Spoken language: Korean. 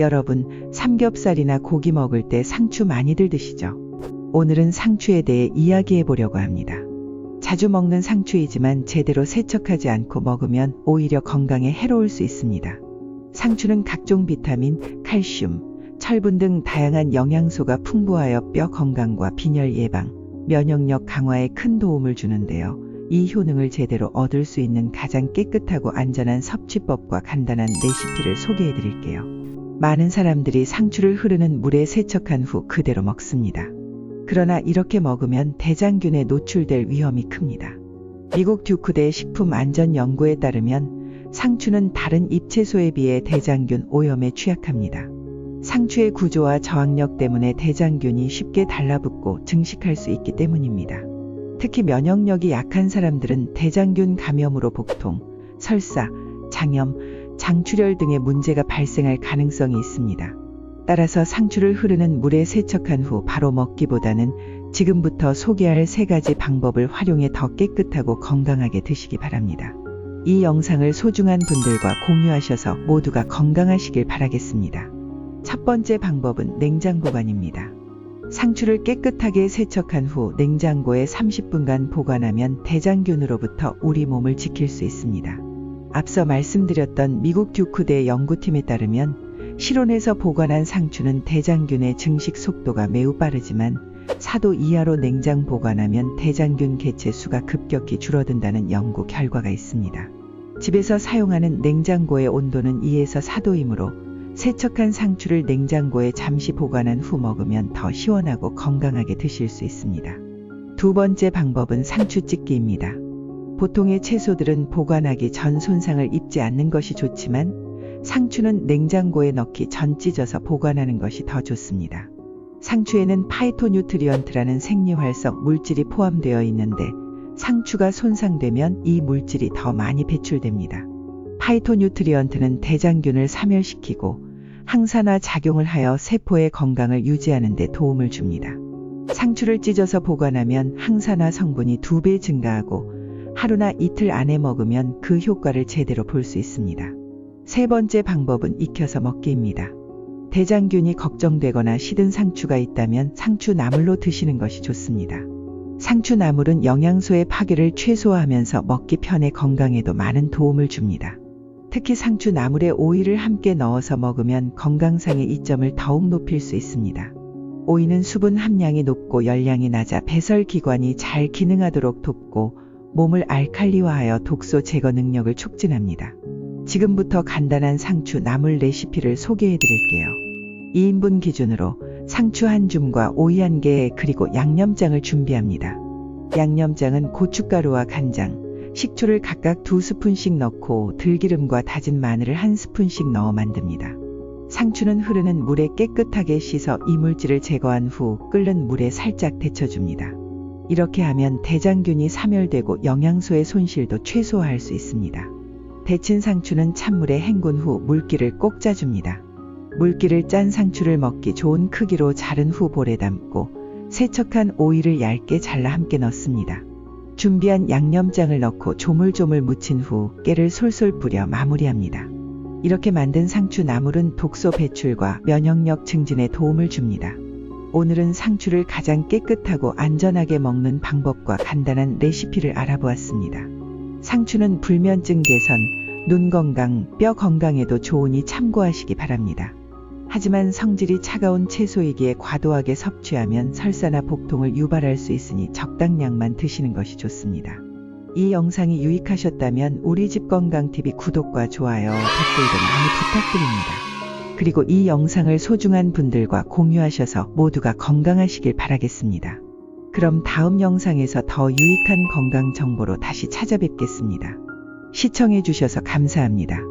여러분, 삼겹살이나 고기 먹을 때 상추 많이들 드시죠? 오늘은 상추에 대해 이야기해 보려고 합니다. 자주 먹는 상추이지만 제대로 세척하지 않고 먹으면 오히려 건강에 해로울 수 있습니다. 상추는 각종 비타민, 칼슘, 철분 등 다양한 영양소가 풍부하여 뼈 건강과 빈혈 예방, 면역력 강화에 큰 도움을 주는데요. 이 효능을 제대로 얻을 수 있는 가장 깨끗하고 안전한 섭취법과 간단한 레시피를 소개해 드릴게요. 많은 사람들이 상추를 흐르는 물에 세척한 후 그대로 먹습니다. 그러나 이렇게 먹으면 대장균에 노출될 위험이 큽니다. 미국 듀크대 식품안전연구에 따르면 상추는 다른 잎채소에 비해 대장균 오염에 취약합니다. 상추의 구조와 저항력 때문에 대장균이 쉽게 달라붙고 증식할 수 있기 때문입니다. 특히 면역력이 약한 사람들은 대장균 감염으로 복통, 설사, 장염, 장출혈 등의 문제가 발생할 가능성이 있습니다. 따라서 상추를 흐르는 물에 세척한 후 바로 먹기보다는 지금부터 소개할 세 가지 방법을 활용해 더 깨끗하고 건강하게 드시기 바랍니다. 이 영상을 소중한 분들과 공유하셔서 모두가 건강하시길 바라겠습니다. 첫 번째 방법은 냉장 보관입니다. 상추를 깨끗하게 세척한 후 냉장고에 30분간 보관하면 대장균으로부터 우리 몸을 지킬 수 있습니다. 앞서 말씀드렸던 미국 듀크대 연구팀에 따르면 실온에서 보관한 상추는 대장균의 증식 속도가 매우 빠르지만 4도 이하로 냉장 보관하면 대장균 개체 수가 급격히 줄어든다는 연구 결과가 있습니다. 집에서 사용하는 냉장고의 온도는 2에서 4도이므로 세척한 상추를 냉장고에 잠시 보관한 후 먹으면 더 시원하고 건강하게 드실 수 있습니다. 두 번째 방법은 상추 찢기입니다. 보통의 채소들은 보관하기 전 손상을 입지 않는 것이 좋지만 상추는 냉장고에 넣기 전 찢어서 보관하는 것이 더 좋습니다. 상추에는 파이토뉴트리언트라는 생리활성 물질이 포함되어 있는데 상추가 손상되면 이 물질이 더 많이 배출됩니다. 파이토뉴트리언트는 대장균을 사멸시키고 항산화 작용을 하여 세포의 건강을 유지하는 데 도움을 줍니다. 상추를 찢어서 보관하면 항산화 성분이 두 배 증가하고 하루나 이틀 안에 먹으면 그 효과를 제대로 볼 수 있습니다. 세 번째 방법은 익혀서 먹기입니다. 대장균이 걱정되거나 시든 상추가 있다면 상추 나물로 드시는 것이 좋습니다. 상추 나물은 영양소의 파괴를 최소화하면서 먹기 편해 건강에도 많은 도움을 줍니다. 특히 상추 나물에 오이를 함께 넣어서 먹으면 건강상의 이점을 더욱 높일 수 있습니다. 오이는 수분 함량이 높고 열량이 낮아 배설 기관이 잘 기능하도록 돕고 몸을 알칼리화하여 독소 제거 능력을 촉진합니다. 지금부터 간단한 상추 나물 레시피를 소개해 드릴게요. 2인분 기준으로 상추 한 줌과 오이 한 개 그리고 양념장을 준비합니다. 양념장은 고춧가루와 간장, 식초를 각각 두 스푼씩 넣고 들기름과 다진 마늘을 한 스푼씩 넣어 만듭니다. 상추는 흐르는 물에 깨끗하게 씻어 이물질을 제거한 후 끓는 물에 살짝 데쳐줍니다. 이렇게 하면 대장균이 사멸되고 영양소의 손실도 최소화할 수 있습니다. 데친 상추는 찬물에 헹군 후 물기를 꼭 짜줍니다. 물기를 짠 상추를 먹기 좋은 크기로 자른 후 볼에 담고 세척한 오이를 얇게 잘라 함께 넣습니다. 준비한 양념장을 넣고 조물조물 무친 후 깨를 솔솔 뿌려 마무리합니다. 이렇게 만든 상추 나물은 독소 배출과 면역력 증진에 도움을 줍니다. 오늘은 상추를 가장 깨끗하고 안전하게 먹는 방법과 간단한 레시피를 알아보았습니다. 상추는 불면증 개선, 눈 건강, 뼈 건강에도 좋으니 참고하시기 바랍니다. 하지만 성질이 차가운 채소이기에 과도하게 섭취하면 설사나 복통을 유발할 수 있으니 적당량만 드시는 것이 좋습니다. 이 영상이 유익하셨다면 우리 집 건강TV 구독과 좋아요, 댓글도 많이 부탁드립니다. 그리고 이 영상을 소중한 분들과 공유하셔서 모두가 건강하시길 바라겠습니다. 그럼 다음 영상에서 더 유익한 건강 정보로 다시 찾아뵙겠습니다. 시청해주셔서 감사합니다.